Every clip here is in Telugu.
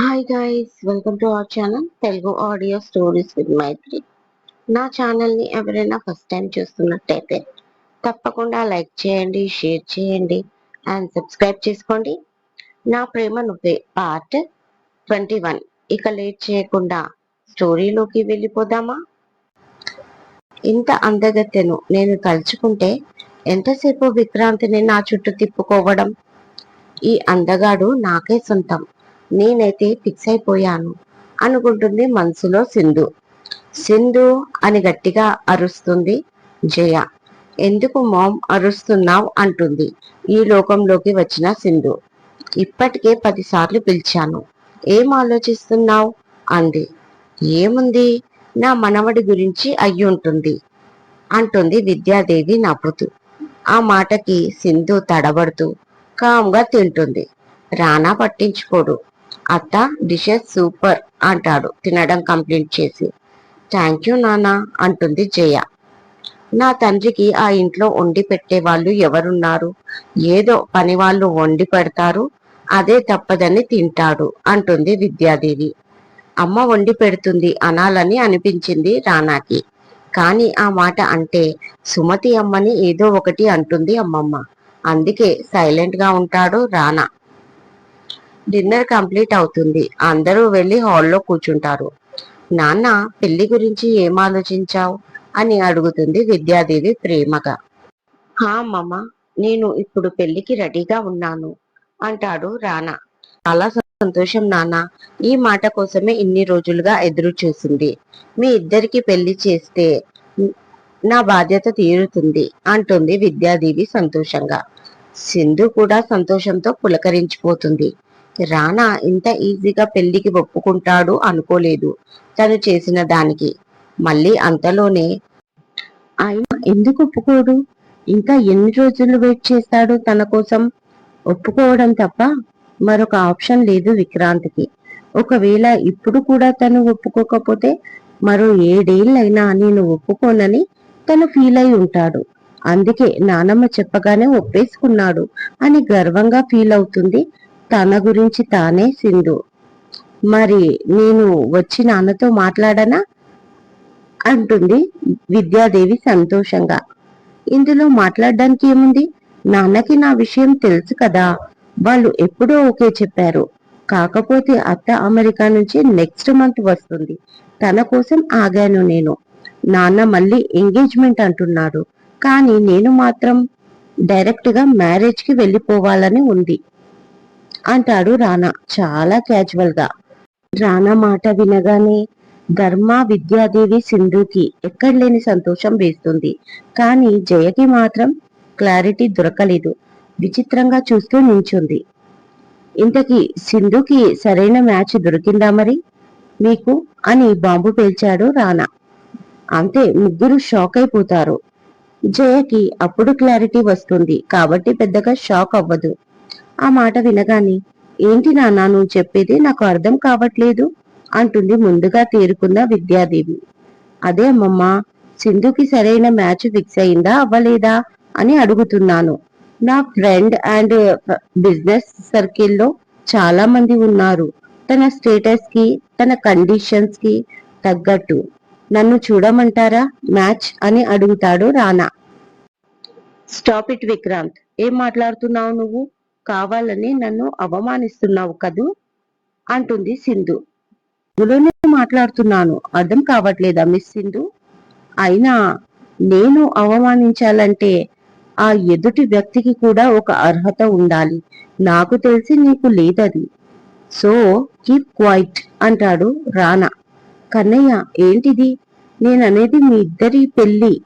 Hi guys welcome to our channel Telugu audio stories with Maitri నా ఛానల్ని ఎవరైనా ఫస్ట్ టైం చూస్తున్నట్టయితే తప్పకుండా లైక్ చేయండి షేర్ చేయండి అండ్ సబ్స్క్రైబ్ చేసుకోండి. నా ప్రేమ నువ్వే పార్ట్ ట్వంటీ వన్ ఇక లేట్ చేయకుండా స్టోరీలోకి వెళ్ళిపోదామా? ఇంత అందగత్తెను నేను తలుచుకుంటే ఎంతసేపు విక్రాంతిని నా చుట్టూ తిప్పుకోవడం? ఈ అందగాడు నాకే సొంతం. నేనైతే ఫిక్స్ అయిపోయాను అనుకుంటుంది మనసులో సింధు. సింధు అని గట్టిగా అరుస్తుంది జయ. ఎందుకు మామ్ అరుస్తున్నావు అంటుంది ఈ లోకంలోకి వచ్చిన సింధు. ఇప్పటికే పదిసార్లు పిలిచాను. ఏం ఆలోచిస్తున్నావు? అంది. ఏముంది? నా మనవడి గురించి అయ్యుంటుంది అంటుంది విద్యాదేవి నవ్వుతూ. ఆ మాటకి సింధు తడబడుతూ కామ్గా తింటుంది. రానా పట్టించుకోడు. అత్త డిషెస్ సూపర్ అంటాడు. తినడం కంప్లీట్ చేసి. థ్యాంక్ యూ నానా అంటుంది జయ. నా తండ్రికి ఆ ఇంట్లో వండి పెట్టే వాళ్ళు ఎవరున్నారు? ఏదో పని వాళ్ళు వండి పెడతారు అదే తప్పదని తింటాడు అంటుంది విద్యాదేవి. అమ్మ వండి పెడుతుంది అనాలని అనిపించింది రానాకి కానీ ఆ మాట అంటే సుమతి అమ్మని ఏదో ఒకటి అంటుంది అమ్మమ్మ. అందుకే సైలెంట్గా ఉంటాడు రానా డిన్నర్ కంప్లీట్ అవుతుంది. అందరూ వెళ్ళి హాల్లో కూర్చుంటారు. నాన్న పెళ్ళి గురించి ఏం ఆలోచించావు? అని అడుగుతుంది విద్యాదేవి ప్రేమగా. హా మమ్మ నేను ఇప్పుడు పెళ్ళికి రెడీగా ఉన్నాను అంటాడు రానా చాలా సంతోషం నాన్న. ఈ మాట కోసమే ఇన్ని రోజులుగా ఎదురు చూసింది. మీ ఇద్దరికి పెళ్ళి చేస్తే నా బాధ్యత తీరుతుంది అంటుంది విద్యాదేవి సంతోషంగా. సింధు కూడా సంతోషంతో పులకరించిపోతుంది. రానా ఇంత ఈజీగా పెళ్ళికి ఒప్పుకుంటాడు అనుకోలేదు తను చేసిన దానికి. మళ్ళీ అంతలోనే ఆయన ఎందుకు ఒప్పుకోడు? ఇంకా ఎన్ని రోజులు వెయిట్ చేస్తాడు తన కోసం? ఒప్పుకోవడం తప్ప మరొక ఆప్షన్ లేదు విక్రాంత్కి. ఒకవేళ ఇప్పుడు కూడా తను ఒప్పుకోకపోతే మరో ఏడేళ్ళైనా నేను ఒప్పుకోనని తను ఫీల్ అయి ఉంటాడు. అందుకే నానమ్మ చెప్పగానే ఒప్పేసుకున్నాడు అని గర్వంగా ఫీల్ అవుతుంది తన గురించి తానే సింధు. మరి నేను వచ్చి నాన్నతో మాట్లాడనా? అంటుంది విద్యాదేవి సంతోషంగా. ఇందులో మాట్లాడడానికి ఏముంది? నాన్నకి నా విషయం తెలుసు కదా. వాళ్ళు ఎప్పుడో ఓకే చెప్పారు. కాకపోతే అత్త అమెరికా నుంచి నెక్స్ట్ మంత్ వస్తుంది. తన కోసం ఆగాను నేను. నాన్న మళ్ళీ ఎంగేజ్మెంట్ అంటున్నాడు. కానీ నేను మాత్రం డైరెక్ట్గా మ్యారేజ్కి వెళ్ళిపోవాలని ఉంది. అంటాడు రానా. చాలా క్యాజువల్గా. రానా మాట వినగానే ధర్మ విద్యాదేవి సింధుకి ఎక్కడ లేని సంతోషం వేస్తుంది. కానీ జయకి మాత్రం క్లారిటీ దొరకలేదు. విచిత్రంగా చూస్తూ నించుంది. ఇంతకీ సింధుకి సరైన మ్యాచ్ దొరికిందా మరి? మీకు? అని బాంబు పేల్చాడు రానా. అంతే ముగ్గురు షాక్ అయిపోతారు. జయకి అప్పుడు క్లారిటీ వస్తుంది. కాబట్టి పెద్దగా షాక్ అవ్వదు. ఆ మాట వినగానే ఏంటి నాన్న నువ్వు చెప్పేది నాకు అర్థం కావట్లేదు అంటుంది ముందుగా తేరుకున్న విద్యాదేవి. అదే అమ్మమ్మ సింధుకి సరైన మ్యాచ్ ఫిక్స్ అయిందా అవ్వలేదా? అని అడుగుతున్నాను. నా ఫ్రెండ్ అండ్ బిజినెస్ సర్కిల్లో చాలా మంది ఉన్నారు. తన స్టేటస్కి తన కండిషన్స్కి తగ్గట్టు. నన్ను చూడమంటారా మ్యాచ్? అని అడుగుతాడు రానా. స్టాప్ ఇట్ విక్రాంత్ ఏం మాట్లాడుతున్నావు నువ్వు? కావాలని నన్ను అవమానిస్తున్నావు కదూ? అంటుంది సింధు. తెలుగులోనే మాట్లాడుతున్నాను. అర్థం కావట్లేదా మిస్ సింధు? అయినా నేను అవమానించాలంటే ఆ ఎదుటి వ్యక్తికి కూడా ఒక అర్హత ఉండాలి. నాకు తెలిసి నీకు లేదది. సో కీప్ క్వైట్ అంటాడు రానా. కన్నయ్య ఏంటిది? నేననేది మీ ఇద్దరి పెళ్ళి.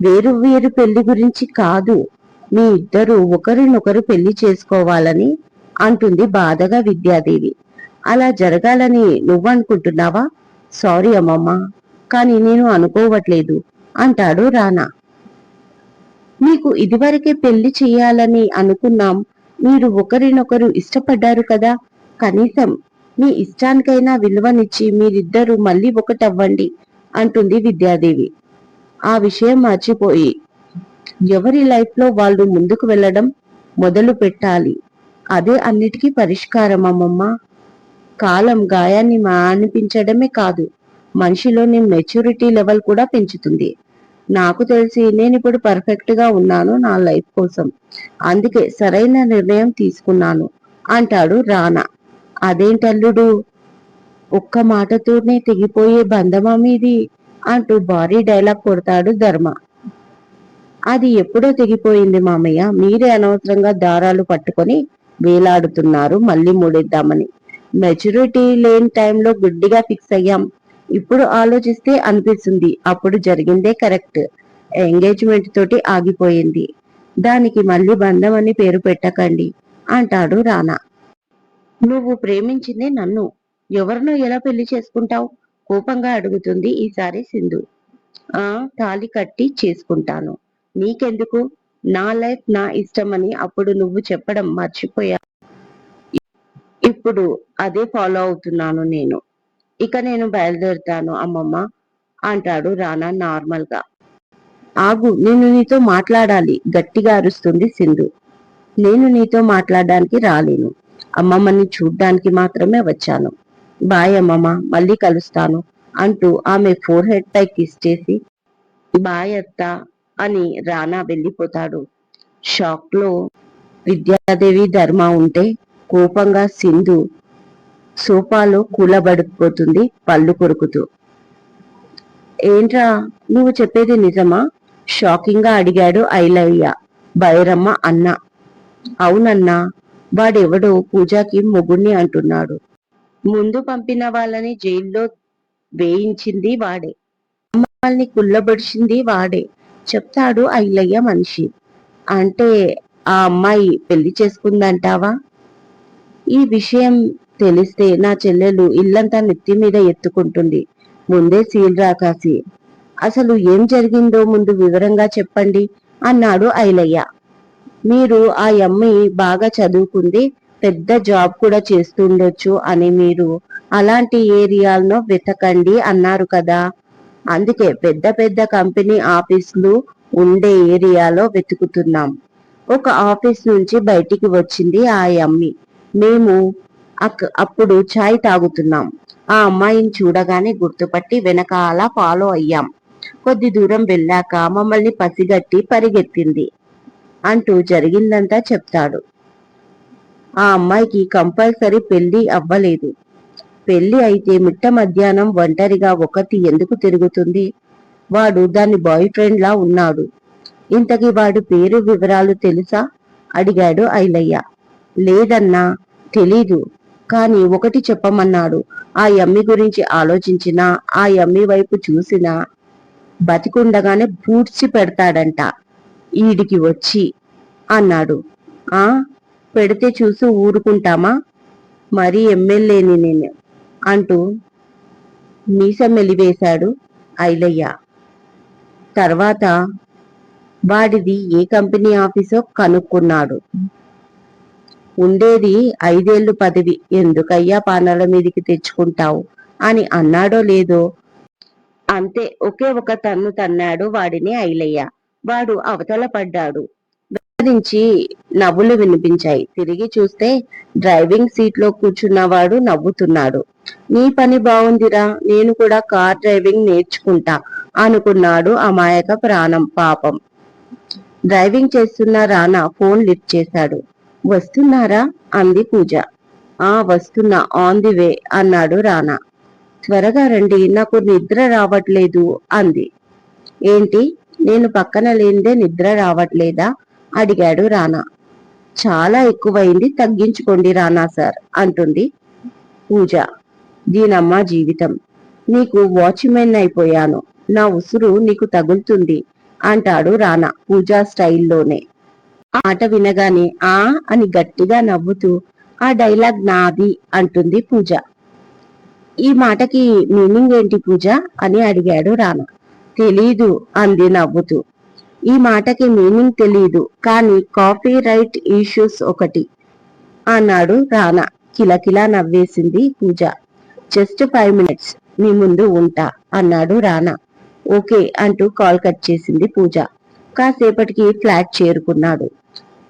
వేరు వేరు పెళ్ళి గురించి కాదు. మీ ఇద్దరు ఒకరినొకరు పెళ్ళి చేసుకోవాలని అంటుంది బాధగా విద్యాదేవి. అలా జరగాలని నువ్వనుకుంటున్నావా? సారీ అమ్మమ్మ కానీ నేను అనుకోవట్లేదు అంటాడు రానా మీకు ఇదివరకే పెళ్ళి చేయాలని అనుకున్నాం మీరు ఒకరినొకరు ఇష్టపడ్డారు కదా. కనీసం మీ ఇష్టానికైనా విలువనిచ్చి మీరిద్దరూ మళ్ళీ ఒకటవ్వండి అంటుంది విద్యాదేవి. ఆ విషయం మర్చిపోయి ఎవరి లైఫ్లో వాళ్ళు ముందుకు వెళ్ళడం మొదలు పెట్టాలి. అదే అన్నిటికీ పరిష్కారం అమ్మమ్మ కాలం గాయాన్ని మానిపించడమే కాదు మనిషిలోని మెచ్యూరిటీ లెవెల్ కూడా పెంచుతుంది. నాకు తెలిసి నేను ఇప్పుడు పర్ఫెక్ట్గా ఉన్నాను నా లైఫ్ కోసం. అందుకే సరైన నిర్ణయం తీసుకున్నాను అంటాడు రానా. అదేంటల్లుడు ఒక్క మాటతోనే తెగిపోయే బంధమా మీది? అంటూ భారీ డైలాగ్ కొడతాడు ధర్మ. అది ఎప్పుడో తెగిపోయింది మామయ్య. మీరే అనవసరంగా దారాలు పట్టుకొని వేలాడుతున్నారు మళ్ళీ మూడిద్దామని. మెచ్యూరిటీ లేని టైంలో గుడ్డిగా ఫిక్స్ అయ్యాం. ఇప్పుడు ఆలోచిస్తే అనిపిస్తుంది. అప్పుడు జరిగిందే కరెక్ట్ ఎంగేజ్మెంట్ తోటి ఆగిపోయింది. దానికి మళ్ళీ బంధం అని పేరు పెట్టకండి అంటాడు రానా. నువ్వు ప్రేమించింది నన్ను. ఎవరినో ఎలా పెళ్ళి చేసుకుంటావు? కోపంగా అడుగుతుంది ఈసారి సింధు. ఆ తాలి కట్టి చేసుకుంటాను. నీకెందుకు? నా లైఫ్ నా ఇష్టమని అప్పుడు నువ్వు చెప్పడం మర్చిపోయా. ఇప్పుడు అదే ఫాలో అవుతున్నాను నేను. ఇక నేను బయలుదేరుతాను అమ్మమ్మ అంటాడు రానా నార్మల్గా ఆగు నేను నీతో మాట్లాడాలి గట్టిగా అరుస్తుంది సింధు. నేను నీతో మాట్లాడడానికి రాలేను. అమ్మమ్మని చూడ్డానికి మాత్రమే వచ్చాను. బాయ్ అమ్మమ్మ మళ్ళీ కలుస్తాను అంటూ ఆమె ఫోర్ హెడ్ పై కిస్ చేసి బాయ్ అత్త అని రానా వెళ్ళిపోతాడు. షాక్లో విద్యాదేవి ధర్మ ఉంటే కోపంగా సింధు సోఫాలో కూలబడిపోతుంది పళ్ళు కొరుకుతూ. ఏంట్రా నువ్వు చెప్పేది నిజమా? షాకింగ్గా అడిగాడు ఐలయ్య బైరమ్మ అన్న. అవునన్నా వాడెవడో పూజాకి మొగుణ్ణి అంటున్నాడు. ముందు పంపిన వాళ్ళని జైల్లో వేయించింది వాడే. మమ్మల్ని కుల్లబడిచింది వాడే. చెప్తాడు ఐలయ్య మనిషి. అంటే ఆ అమ్మాయి పెళ్ళి చేసుకుందంటావా? ఈ విషయం తెలిస్తే నా చెల్లెలు ఇల్లంతా నెత్తి మీద ఎత్తుకుంటుంది. ముందే సీల్ రాకాసి. అసలు ఏం జరిగిందో ముందు వివరంగా చెప్పండి అన్నాడు ఐలయ్య. మీరు ఆ అమ్మి బాగా చదువుకుంది పెద్ద జాబ్ కూడా చేస్తుండొచ్చు అని మీరు అలాంటి ఏరియాలను వెతకండి అన్నారు కదా. అందుకే పెద్ద పెద్ద కంపెనీ ఆఫీసులు ఉండే ఏరియాలో వెతుకుతున్నాం. ఒక ఆఫీస్ నుంచి బయటికి వచ్చింది ఆ అమ్మి మేము అప్పుడు చాయ్ తాగుతున్నాం. ఆ అమ్మాయిని చూడగానే గుర్తుపట్టి వెనకాల ఫాలో అయ్యాం. కొద్ది దూరం వెళ్ళాక మమ్మల్ని పసిగట్టి పరిగెత్తింది అంటూ జరిగిందంతా చెప్తాడు. ఆ అమ్మాయికి కంపల్సరీ పెళ్ళి అవ్వలేదు. పెళ్ళి అయితే మిట్ట మధ్యాహ్నం ఒంటరిగా ఒకటి ఎందుకు తిరుగుతుంది? వాడు దాని బాయ్ ఫ్రెండ్ లా ఉన్నాడు. ఇంతకి వాడు పేరు వివరాలు తెలుసా? అడిగాడు ఐలయ్య. లేదన్నా తెలీదు. కాని ఒకటి చెప్పమన్నాడు. ఆ యమ్మి గురించి ఆలోచించినా ఆ యమ్మి వైపు చూసినా బతికుండగానే పూడ్చి పెడతాడంట. ఈడికి వచ్చి అన్నాడు. ఆ? పెడితే చూసి ఊరుకుంటామా? మరీ ఎమ్మెల్యేని నేను. అంటూ మీసం మెలివేశాడు ఐలయ్య. తర్వాత వాడిది ఏ కంపెనీ ఆఫీసో కనుక్కున్నాడు. ఉండేది ఐదేళ్ళు పదవి. ఎందుకయ్యా పానాల మీదికి తెచ్చుకుంటావు? అని అన్నాడో లేదో? అంతే ఒకే ఒక తన్ను తన్నాడు వాడిని ఐలయ్య. వాడు అవతల పడ్డాడు. నుంచి నవ్వులు వినిపించాయి. తిరిగి చూస్తే డ్రైవింగ్ సీట్లో కూర్చున్నవాడు నవ్వుతున్నాడు. నీ పని బాగుందిరా నేను కూడా కార్ డ్రైవింగ్ నేర్చుకుంటా అనుకున్నాడు అమాయక ప్రాణం పాపం. డ్రైవింగ్ చేస్తున్న రానా ఫోన్ లిఫ్ట్ చేశాడు. వస్తున్నారా? అంది పూజ. ఆ వస్తున్నా ఆన్ ది వే అన్నాడు రానా. త్వరగా రండి నాకు నిద్ర రావట్లేదు అంది. ఏంటి? నేను పక్కన లేనిదే నిద్ర రావట్లేదా? అడిగాడు రానా. చాలా ఎక్కువైంది తగ్గించుకోండి రానా సార్ అంటుంది పూజ. దీనమ్మ జీవితం. నీకు వాచ్మెన్ అయిపోయాను. నా ఉసురు నీకు తగులుతుంది అంటాడు రానా పూజా స్టైల్లోనే. ఆట వినగానే ఆ అని గట్టిగా నవ్వుతూ ఆ డైలాగ్ నాది అంటుంది పూజ. ఈ మాటకి మీనింగ్ ఏంటి పూజ? అని అడిగాడు రానా. తెలీదు అంది నవ్వుతూ. ఈ మాటకి మీనింగ్ తెలీదు కానీ కాపీ రైట్ ఇష్యూస్ ఒకటి అన్నాడు రానా. కిలకిలా నవ్వేసింది పూజ. జస్ట్ ఫైవ్ మినిట్స్ మీ ముందు ఉంటా అన్నాడు రానా. ఓకే అంటూ కాల్ కట్ చేసింది పూజ. కాసేపటికి ఫ్లాట్ చేరుకున్నాడు.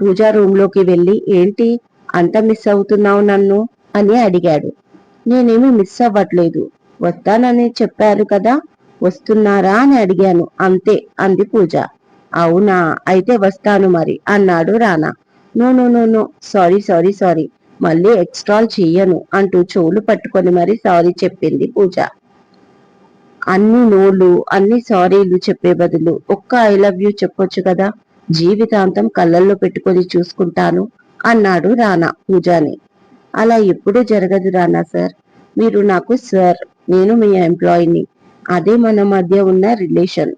పూజా రూమ్లోకి వెళ్ళి ఏంటి? అంత మిస్ అవుతున్నావు నన్ను? అని అడిగాడు. నేనేమి మిస్ అవ్వట్లేదు. వస్తానని చెప్పారు కదా? వస్తున్నారా? అని అడిగాను. అంతే అంది పూజ. అవునా? అయితే వస్తాను మరి అన్నాడు Rana. No no no no. Sorry sorry sorry. మళ్ళీ ఎక్స్ట్రాల్ చెయ్యను అంటూ చెవులు పట్టుకొని మరి సారీ చెప్పింది పూజ. అన్ని నోళ్ళు అన్ని సారీలు చెప్పే బదులు ఒక్క ఐ లవ్ యూ చెప్పొచ్చు కదా? జీవితాంతం కళ్ళల్లో పెట్టుకొని చూసుకుంటాను అన్నాడు రానా పూజాని. అలా ఎప్పుడూ జరగదు రానా సార్ మీరు నాకు సార్ నేను మీ ఎంప్లాయీని అదే మన మధ్య ఉన్న రిలేషన్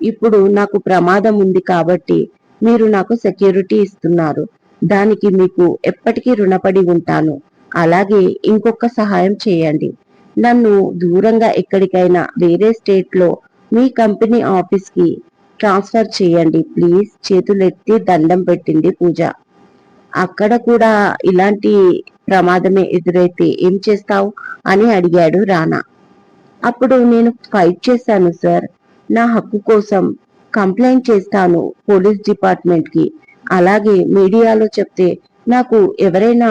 ఇప్పుడు నాకు ప్రమాదం ఉంది కాబట్టి మీరు నాకు సెక్యూరిటీ ఇస్తున్నారు. దానికి మీకు ఎప్పటికీ రుణపడి ఉంటాను. అలాగే ఇంకొక సహాయం చేయండి. నన్ను దూరంగా ఎక్కడికైనా వేరే స్టేట్లో మీ కంపెనీ ఆఫీస్కి ట్రాన్స్ఫర్ చేయండి. ప్లీజ్. చేతులెత్తి దండం పెట్టింది పూజ. అక్కడ కూడా ఇలాంటి ప్రమాదమే ఎదురైతే ఏం చేస్తావు? అని అడిగాడు రానా అప్పుడు నేను ఫైట్ చేశాను సార్. నా హక్కు కోసం కంప్లైంట్ చేస్తాను పోలీస్ డిపార్ట్మెంట్కి అలాగే మీడియాలో చెప్తే నాకు ఎవరైనా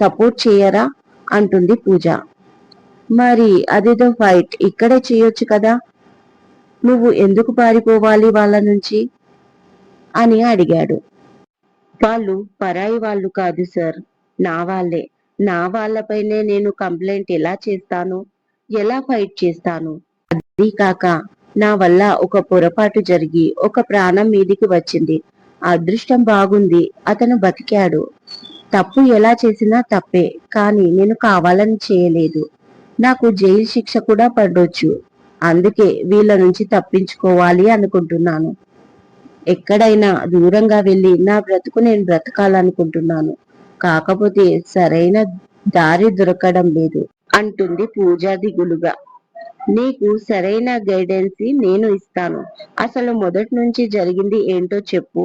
సపోర్ట్ చేయరా? అంటుంది పూజ. మరి అదేదో ఫైట్. ఇక్కడే చేయొచ్చు కదా? నువ్వు ఎందుకు పారిపోవాలి వాళ్ళ నుంచి? అని అడిగాడు. వాళ్ళు పరాయి వాళ్ళు కాదు సార్. నా వాళ్ళే. నా వాళ్ళపైనే నేను కంప్లైంట్ ఎలా చేస్తాను? ఎలా ఫైట్ చేస్తాను? అది కాక నా వల్ల ఒక పొరపాటు జరిగి ఒక ప్రాణం మీదికి వచ్చింది. అదృష్టం బాగుంది. అతను బతికాడు. తప్పు ఎలా చేసినా తప్పే కానీ నేను కావాలని చేయలేదు. నాకు జైలు శిక్ష కూడా పడొచ్చు. అందుకే వీళ్ళ నుంచి తప్పించుకోవాలి అనుకుంటున్నాను. ఎక్కడైనా దూరంగా వెళ్ళి నా బ్రతుకు నేను బ్రతకాలనుకుంటున్నాను. కాకపోతే సరైన దారి దొరకడం లేదు అంటుంది పూజా దిగులుగా. నీకు సరైన గైడెన్స్ నేను ఇస్తాను. అసలు మొదటి నుంచి జరిగింది ఏంటో చెప్పు.